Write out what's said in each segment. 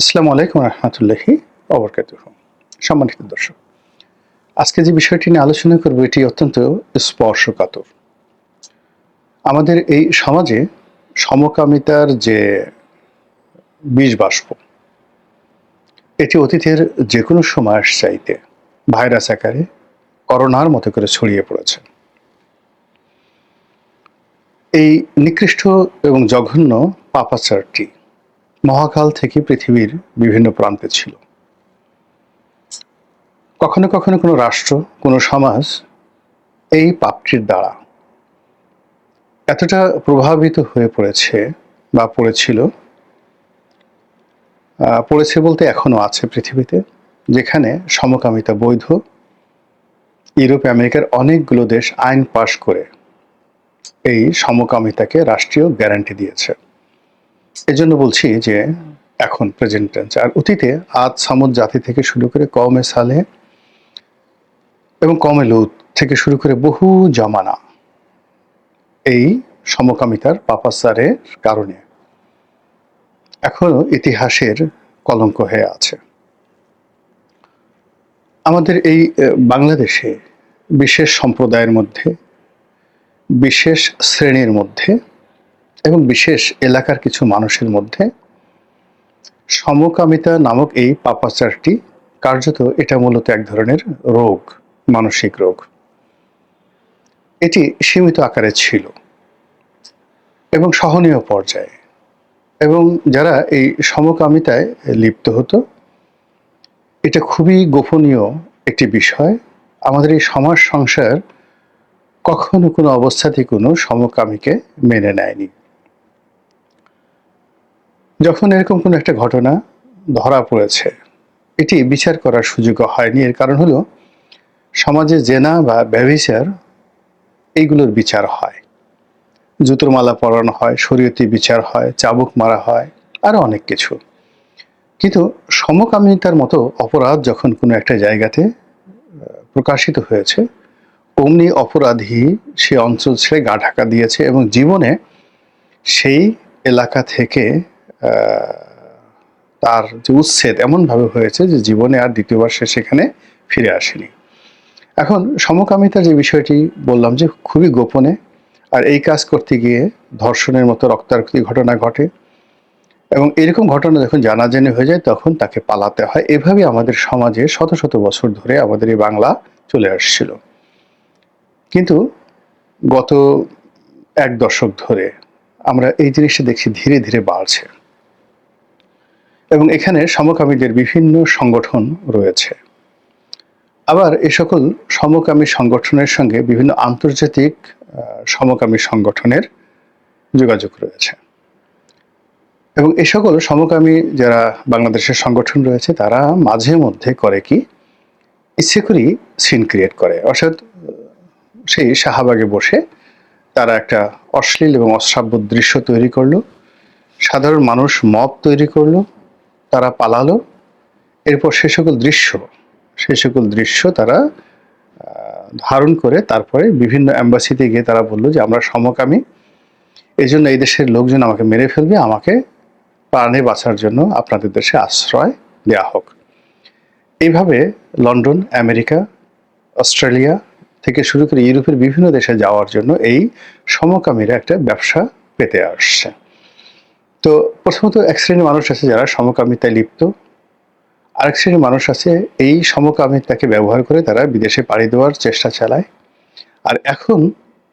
আসসালামু আলাইকুম রহমতুল্লাহি অবরকাত সম্মানিত দর্শক, আজকে যে বিষয়টি নিয়ে আলোচনা করব, এটি অত্যন্ত স্পর্শকাতর। আমাদের এই সমাজে সমকামিতার যে বীজ বাষ্প, এটি অতীতের যে কোনো সময়ের চাইতে ভাইরাস আকারে করোনার মতো করে ছড়িয়ে পড়েছে। এই নিকৃষ্ট এবং জঘন্য পাপাচারটি মহাকাল থেকে পৃথিবীর বিভিন্ন প্রান্তে ছিল। কখনো কখনো কোনো রাষ্ট্র, কোনো সমাজ এই পাপটির দ্বারা এতটা প্রভাবিত হয়ে পড়েছে বা পড়েছিল পড়েছে বলতে এখনও আছে পৃথিবীতে, যেখানে সমকামিতা বৈধ, ইউরোপ আমেরিকার অনেকগুলো দেশ আইন পাশ করে এই সমকামিতাকে রাষ্ট্রীয় গ্যারান্টি দিয়েছে। এজন্য বলছি যে এখন প্রেজেন্ট টেন্স আর অতীতে আদ সামুদ জাতি থেকে শুরু করে কমে সালে এবং কমে লুত থেকে শুরু করে বহু জামানা এই সমকামিতার পাপাসারের কারণে এখনও ইতিহাসের কলঙ্ক হয়ে আছে। আমাদের এই বাংলাদেশে বিশেষ সম্প্রদায়ের মধ্যে, বিশেষ শ্রেণির মধ্যে এবং বিশেষ এলাকার কিছু মানুষের মধ্যে সমকামিতা নামক এই পাপাচারটি কার্যত এটা মূলত এক ধরনের রোগ, মানসিক রোগ। এটি সীমিত আকারে ছিল এবং সহনীয় পর্যায়ে। এবং যারা এই সমকামিতায় লিপ্ত হতো, এটা খুবই গোপনীয় একটি বিষয়। আমাদের এই সমাজ সংসার কখনো কোনো অবস্থাতেই কোনো সমকামীকে মেনে নেয়নি। যখন এরকম কোনো একটা ঘটনা ধরা পড়েছে, এটি বিচার করার সুযোগ হয়নি। এর কারণ হলো, সমাজে জেনা বা ব্যভিচার, এইগুলোর বিচার হয়। জুতোর মালা পরানো হয়, শরীয়তি বিচার হয়, চাবুক মারা হয় আরও অনেক কিছু। কিন্তু সমকামিতার মতো অপরাধ যখন কোনো একটা জায়গাতে প্রকাশিত হয়েছে, অমনি অপরাধী সে অঞ্চল ছেড়ে গা ঢাকা দিয়েছে এবং জীবনে সেই এলাকা থেকে তার যে উচ্ছেদ এমনভাবে হয়েছে যে জীবনে আর দ্বিতীয়বার সে সেখানে ফিরে আসেনি। এখন সমকামিতার যে বিষয়টি বললাম যে খুবই গোপনে, আর এই কাজ করতে গিয়ে ধর্ষণের মতো রক্তারক্তি ঘটনা ঘটে, এবং এরকম ঘটনা যখন জানাজানি হয়ে যায় তখন তাকে পালাতে হয়। এভাবে আমাদের সমাজে শত শত বছর ধরে আমাদের এই বাংলা চলে আসছিল। কিন্তু গত এক দশক ধরে আমরা এই জিনিসটা দেখছি ধীরে ধীরে বাড়ছে। এবং এখানে সমকামীদের বিভিন্ন সংগঠন রয়েছে। আবার এ সকল সমকামী সংগঠনের সঙ্গে বিভিন্ন আন্তর্জাতিক সমকামী সংগঠনের যোগাযোগ রয়েছে। এবং এ সকল সমকামী যারা বাংলাদেশের সংগঠন রয়েছে, তারা মাঝে মধ্যে করে কি? ইচ্ছে করেই সিন ক্রিয়েট করে। অর্থাৎ, সেই শাহবাগে বসে তারা একটা অশ্লীল এবং অশ্রাব্য দৃশ্য তৈরি করল। সাধারণ মানুষ মব তৈরি করল। তারা পালালো। এরপর সে সকল দৃশ্য, সে সকল দৃশ্য তারা ধারণ করে তারপরে বিভিন্ন অ্যাম্বাসিতে গিয়ে তারা বলল যে, আমরা সমকামী। এই জন্য এই দেশের লোকজন আমাকে মেরে ফেলবে। আমাকে প্রাণে বাঁচার জন্য আপনাদের দেশে আশ্রয় দেয়া হোক। এইভাবে লন্ডন, আমেরিকা, অস্ট্রেলিয়া থেকে শুরু করে ইউরোপের বিভিন্ন দেশে যাওয়ার জন্য এই সমকামীরা একটা ব্যবসা পেতে আসছে। তো প্রথমত এক শ্রেণির মানুষ আছে যারা সমকামিতায় লিপ্ত। আরেক শ্রেণির মানুষ আছে এই সমকামিতাকে ব্যবহার করে তারা বিদেশে পাড়ি দেওয়ার চেষ্টা চালায়। আর এখন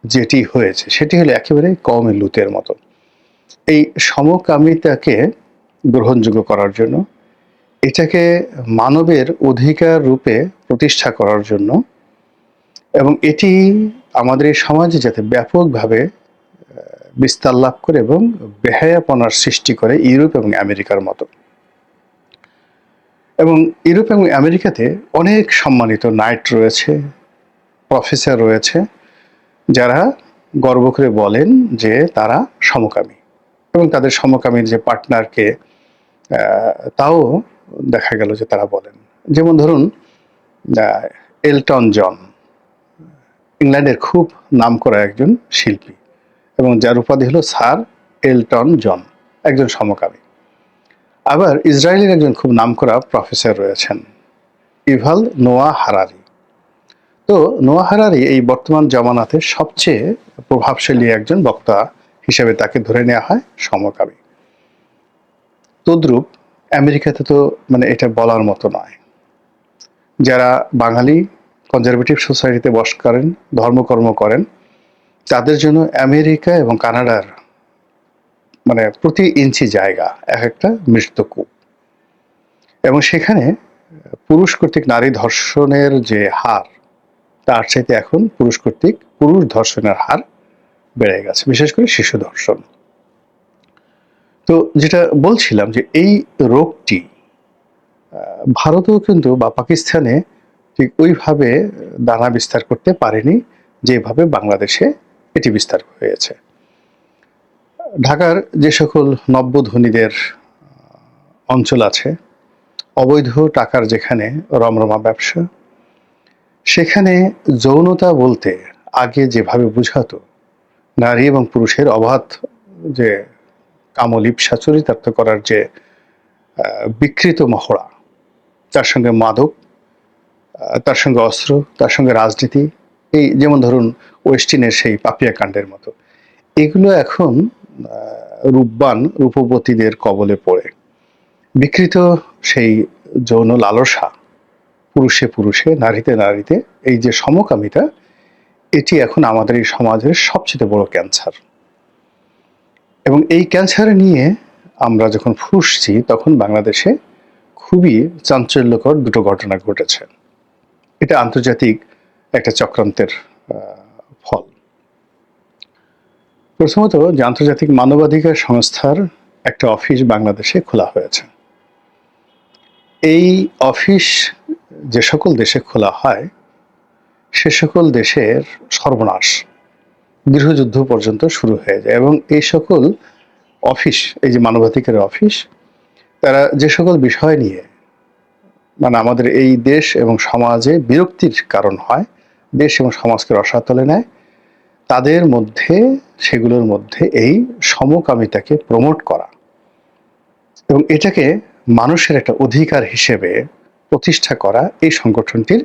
যেটি হয়েছে, সেটি হলো একেবারে কমে লুতের মতো। এই সমকামিতাকে গ্রহণযোগ্য করার জন্য, এটাকে মানবের অধিকার রূপে প্রতিষ্ঠা করার জন্য এবং এটি আমাদের এই সমাজে যাতে ব্যাপকভাবে বিস্তার লাভ করে এবং বেহায়াপনার সৃষ্টি করে ইউরোপ এবং আমেরিকার মতো। এবং ইউরোপ এবং আমেরিকাতে অনেক সম্মানিত নাইট রয়েছে, প্রফেসর রয়েছে, যারা গর্ব করে বলেন যে তারা সমকামী এবং তাদের সমকামীর যে পার্টনারকে তাও দেখা গেল যে তারা বলেন। যেমন ধরুন এলটন জন, ইংল্যান্ডের খুব নামকরা একজন শিল্পী। এবং যার উপাধি হলো স্যার এলটন জন, একজন সমকামী। আবার ইসরায়েলের একজন খুব নামকরা প্রফেসর রয়েছেন, ইভাল নোয়া হারারি। তো নোয়া হারারি এই বর্তমান জামানাতে সবচেয়ে প্রভাবশালী একজন বক্তা হিসেবে তাকে ধরে নেওয়া হয় সমকামী। তদ্রূপ আমেরিকাতে তো মানে এটা বলার মতো নয়। যারা বাঙালি কনজারভেটিভ সোসাইটিতে বস করেন, ধর্মকর্ম করেন তাদের জন্য আমেরিকা এবং কানাডার মানে প্রতি ইঞ্চি জায়গা এক একটা মৃত্যুকূপ এবং সেখানে পুরুষ কর্তৃক নারী ধর্ষণের যে হার, তার চাইতে এখন পুরুষ কর্তৃক পুরুষ ধর্ষণের হার বেড়ে গেছে, বিশেষ করে শিশু ধর্ষণ। তো যেটা বলছিলাম যে এই রোগটি ভারতেও কিন্তু বা পাকিস্তানে ঠিক ওইভাবে দানা বিস্তার করতে পারেনি যেভাবে বাংলাদেশে এটি বিস্তার হয়েছে। ঢাকার যে সকল নব্যধনীদের আহ, অঞ্চল আছে অবৈধ টাকার যেখানে রমরমা ব্যবসা সেখানে যৌনতা বলতে আগে যেভাবে বোঝাতো নারী এবং পুরুষের অবাধ যে কামলিপসা চরিতার্থ করার যে বিকৃত মহড়া তার সঙ্গে মাদক তার সঙ্গে অস্ত্র তার সঙ্গে রাজনীতি এই যেমন ধরুন ওয়েস্টিনের সেই পাপিয়া কাণ্ডের মতো। এগুলো এখন রূপবান রূপবতীদের কবলে পড়ে। বিকৃত সেই যৌন লালসা পুরুষে পুরুষে, নারীতে নারীতে, এই যে সমকামিতা, এটি এখন আমাদের এই সমাজের সবচেয়ে বড় ক্যান্সার। এবং এই ক্যান্সার নিয়ে আমরা যখন ফুসছি, তখন বাংলাদেশে খুবই চাঞ্চল্যকর দুটো ঘটনা ঘটেছে। এটা আন্তর্জাতিক একটা চক্রান্তের প্রথমত যে আন্তর্জাতিক মানবাধিকার সংস্থার একটা অফিস বাংলাদেশে খোলা হয়েছে। এই অফিস যে সকল দেশে খোলা হয়, সে সকল দেশের সর্বনাশ, গৃহযুদ্ধ পর্যন্ত শুরু হয়ে যায় এবং এই সকল অফিস, এই যে মানবাধিকারের অফিস, তারা যে সকল বিষয় নিয়ে মানে আমাদের এই দেশ এবং সমাজে বিরক্তির কারণ হয়, দেশ এবং সমাজকে রসাতলে নেয় তাদের মধ্যে, সেগুলোর মধ্যে এই সমকামিতাকে প্রমোট করা এবং এটাকে মানুষের একটা অধিকার হিসেবে প্রতিষ্ঠা করা এই সংগঠনটির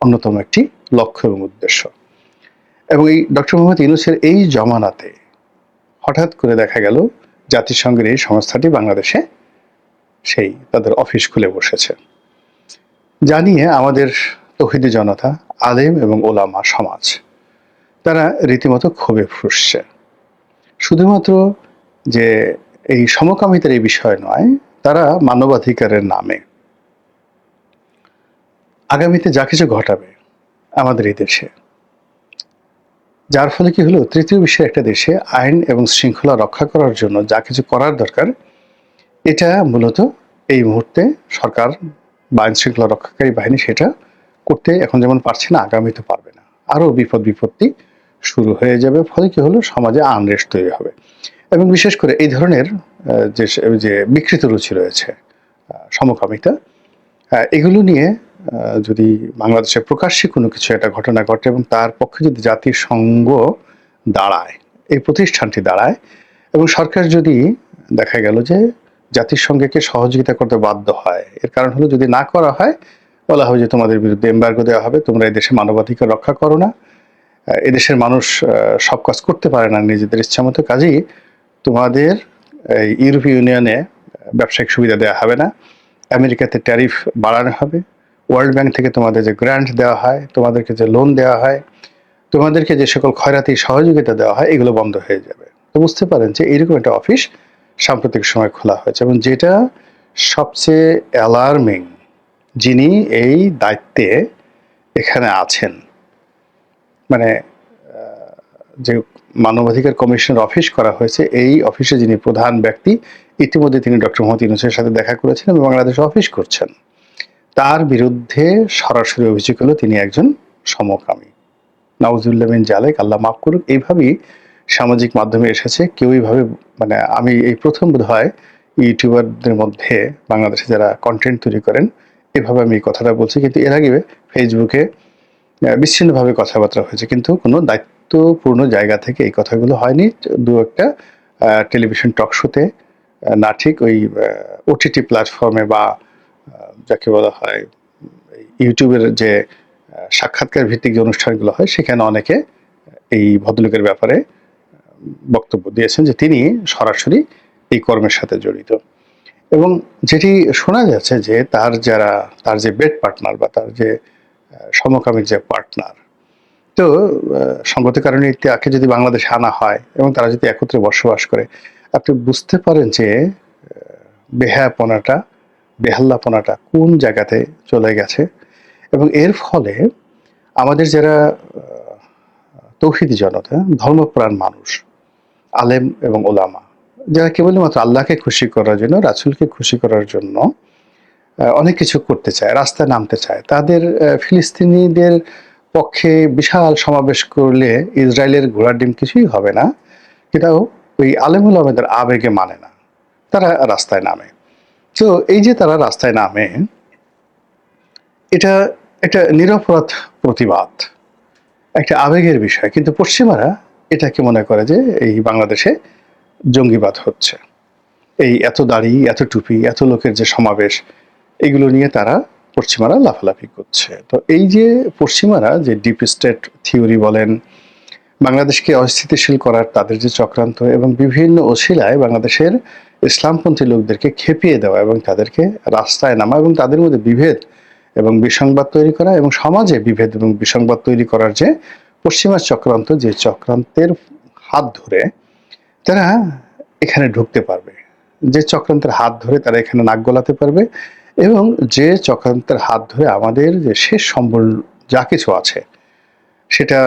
অন্যতম একটি লক্ষ্য এবং উদ্দেশ্য। এবং এই ডক্টর মোহাম্মদ ইউনুসের এই জমানাতে হঠাৎ করে দেখা গেল জাতিসংঘের এই সংস্থাটি বাংলাদেশে সেই তাদের অফিস খুলে বসেছে। জানিয়ে আমাদের তহিদি জনতা, আলেম এবং ওলামা সমাজ তারা রীতিমতো ক্ষোভে ফুসছে। শুধুমাত্র যে এই সমকামিতার এই বিষয় নয়, তারা মানবাধিকারের নামে। আগামীতে যা কিছু ঘটাবে আমাদের এই দেশে। যার ফলে কি হলো, তৃতীয় বিশ্বের একটা দেশে আইন এবং শৃঙ্খলা রক্ষা করার জন্য যা কিছু করার দরকার, এটা মূলত এই মুহূর্তে সরকার বা আইন শৃঙ্খলা রক্ষাকারী বাহিনী সেটা করতে এখন যেমন পারছে না, আগামীতে পারবে না। আরও বিপদ বিপত্তি শুরু হয়ে যাবে, ফলে কি হলো? সমাজে আনরেস্ট তৈরি হবে। এবং বিশেষ করে এই ধরনের যে যে বিকৃত রুচি রয়েছে সমকামিতা এগুলো নিয়ে যদি বাংলাদেশে প্রকাশ্যে কোনো কিছু একটা ঘটনা ঘটে এবং তার পক্ষে যদি জাতিসংঘ দাঁড়ায়, এই প্রতিষ্ঠানটি দাঁড়ায়, এবং সরকার যদি দেখা গেল যে জাতিসংঘকে সহযোগিতা করতে বাধ্য হয়, এর কারণ হলো যদি না করা হয়, বলা হবে যে তোমাদের বিরুদ্ধে এম্বার্গো দেওয়া হবে, তোমরা এই দেশে মানবাধিকার রক্ষা করো না। এদেশের মানুষ সব কাজ করতে পারে না নিজেদের ইচ্ছা মতো। কাজেই তোমাদের এই ইউরোপীয় ইউনিয়নে ব্যবসায়িক সুবিধা দেওয়া হবে না। আমেরিকাতে ট্যারিফ বাড়ানো হবে। ওয়ার্ল্ড ব্যাংক থেকে তোমাদের যে গ্র্যান্ট দেওয়া হয়, তোমাদেরকে যে লোন দেওয়া হয়, তোমাদেরকে যে সকল খয়রাতি সহযোগিতা দেওয়া হয়, এগুলো বন্ধ হয়ে যাবে। তো বুঝতে পারেন যে এরকম একটা অফিস সাম্প্রতিক সময় খোলা হয়েছে এবং যেটা সবচেয়ে অ্যালার্মিং যিনি এই দায়িত্বে এখানে আছেন। মানে যে মানবাধিকার কমিশনের অফিস করা হয়েছে, এই অফিসে যিনি প্রধান ব্যক্তি, ইতিমধ্যে তিনি ডক্টর মোহাম্মদ ইউনুসের সাথে দেখা করেছেন এবং বাংলাদেশে অফিস করছেন। তার বিরুদ্ধে সরাসরি অভিযোগ হলো তিনি একজন সমকামী। নাউজুল্লাহ বিন জালেক, আল্লাহ মাফ করুক, এইভাবেই সামাজিক মাধ্যমে এসেছে। কেউ এইভাবে মানে আমি এই প্রথম বোধ হয় ইউটিউবারদের মধ্যে বাংলাদেশে যারা কন্টেন্ট তৈরি করেন, এভাবে আমি কথাটা বলছি। কিন্তু এর আগে ফেসবুকে বিচ্ছিন্নভাবে কথাবার্তা হয়েছে। কিন্তু কোনো দায়িত্বপূর্ণ জায়গা থেকে এই কথাগুলো হয়নি। দু একটা টেলিভিশন টক শোতে না ঠিক ওই ওটিটি প্ল্যাটফর্মে বা যাকে বলা হয় ইউটিউবের যে সাক্ষাৎকার ভিত্তিক যে অনুষ্ঠানগুলো হয়, সেখানে অনেকে এই ভদ্রলোকের ব্যাপারে বক্তব্য দিয়েছেন যে তিনি সরাসরি এই কর্মের সাথে জড়িত। এবং যেটি শোনা যাচ্ছে যে তার যারা, তার যে বেড পার্টনার বা তার যে আহ, সমকামীর যে পার্টনার তো সঙ্গত কারণে তাকে যদি বাংলাদেশে আনা হয় এবং তারা যদি একত্রে বসবাস করে আপনি বুঝতে পারেন যে বেহায়াপনাটা বেহাল্লাপনাটা কোন জায়গাতে চলে গেছে এবং এর ফলে আমাদের যারা তৌহিদি জনতা ধর্মপ্রাণ মানুষ আলেম এবং ওলামা যারা কেবলমাত্র আল্লাহকে খুশি করার জন্য রাসুলকে খুশি করার জন্য অনেক কিছু করতে চায়, রাস্তায় নামতে চায়। তাদের ফিলিস্তিনিদের পক্ষে বিশাল সমাবেশ করলে ইসরায়েলের ঘোড়ার ডিম কিছুই হবে না। এটাও ওই আলেমুল আহমেদের আবেগে মানে না। তারা রাস্তায় নামে। তো এই যে তারা রাস্তায় নামে, এটা একটা নিরপরাধ প্রতিবাদ, একটা আবেগের বিষয়। কিন্তু পশ্চিমারা এটাকে মনে করে যে এই বাংলাদেশে জঙ্গিবাদ হচ্ছে। এই এত দাড়ি, এত টুপি, এত লোকের যে সমাবেশ এগুলো নিয়ে তারা পশ্চিমারা লাফালাফি করছে। তো এই যে পশ্চিমারা যে ডিপ স্টেট থিওরি বলেন, বাংলাদেশকে অস্থিতিশীল করার তাদের যে চক্রান্ত এবং বিভিন্ন অশিলায় বাংলাদেশের ইসলামপন্থী লোকদেরকে খেপিয়ে দেওয়া এবং তাদেরকে রাস্তায় নামা এবং তাদের মধ্যে বিভেদ এবং বিসংবাদ তৈরি করা এবং সমাজে বিভেদ এবং বিসংবাদ তৈরি করার যে পশ্চিমা চক্রান্ত, যে চক্রান্তের হাত ধরে তারা এখানে ঢুকতে পারবে। যে চক্রান্তের হাত ধরে তারা এখানে নাক গলাতে পারবে এবং যে চক্রান্তের হাত ধরে আমাদের যে শেষ সম্বল যা কিছু আছে, সেটা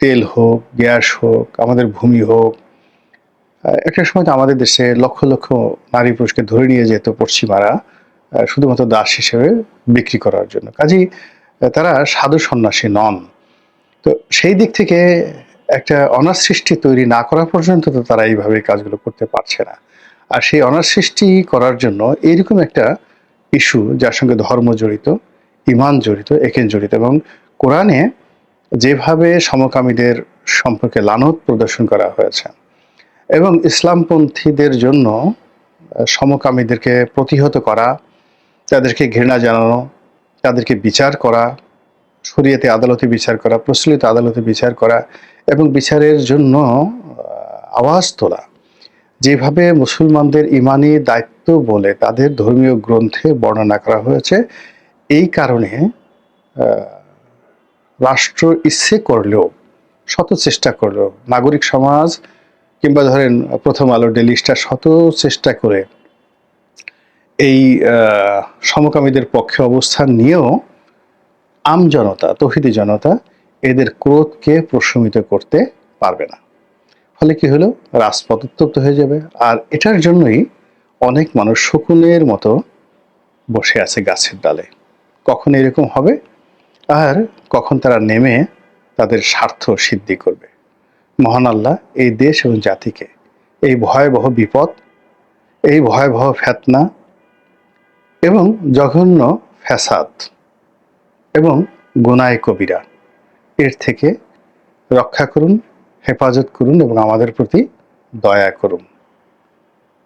তেল হোক, গ্যাস হোক, আমাদের ভূমি হোক একটা সময় তো আমাদের দেশে লক্ষ লক্ষ নারী পুরুষকে ধরে নিয়ে যেত পশ্চিমারা শুধুমাত্র দাস হিসেবে বিক্রি করার জন্য। কাজেই তারা সাধু সন্ন্যাসী নন। তো সেই দিক থেকে একটা অনার সৃষ্টি তৈরি না করা পর্যন্ত তো তারা এইভাবে কাজগুলো করতে পারছে না। আর সেই অনার সৃষ্টি করার জন্য এইরকম একটা ইস্যু যার সঙ্গে ধর্ম জড়িত ইমান জড়িত, একেন জড়িত এবং কোরআনে যেভাবে সমকামীদের সম্পর্কে লানত প্রদর্শন করা হয়েছে এবং ইসলামপন্থীদের জন্য সমকামীদেরকে প্রতিহত করা, তাদেরকে ঘৃণা জানানো, তাদেরকে বিচার করা, শরীয়তে আদালতে বিচার করা, প্রচলিত আদালতে বিচার করা এবং বিচারের জন্য আওয়াজ তোলা, যেভাবে মুসলমানদের ইমানি দায়িত্ব বলে তাদের ধর্মীয় গ্রন্থে বর্ণনা করা হয়েছে। এই কারণে রাষ্ট্র ইচ্ছে করলেও, শত চেষ্টা করলেও, নাগরিক সমাজ কিংবা ধরেন প্রথম আলো ডেলি স্টার শত চেষ্টা করে এই সমকামীদের পক্ষে অবস্থান নিয়েও আম জনতা, তহিদি জনতা এদের ক্রোধকে প্রশমিত করতে পারবে না। ফলে কি হলো? রাজপথ উত্তপ্ত হয়ে যাবে। আর এটার জন্যই অনেক মানুষ শকুনের মতো বসে আছে গাছের ডালে। কখন এরকম হবে? আর কখন তারা নেমে তাদের স্বার্থ সিদ্ধি করবে? মহান আল্লাহ এই দেশ এবং জাতিকে এই ভয়াবহ বিপদ, এই ভয়াবহ ফেতনা এবং জঘন্য ফ্যাসাদ এবং গোনায় কবিরা এর থেকে রক্ষা করুন, হেফাজত করুন এবং আমাদের প্রতি দয়া করুন।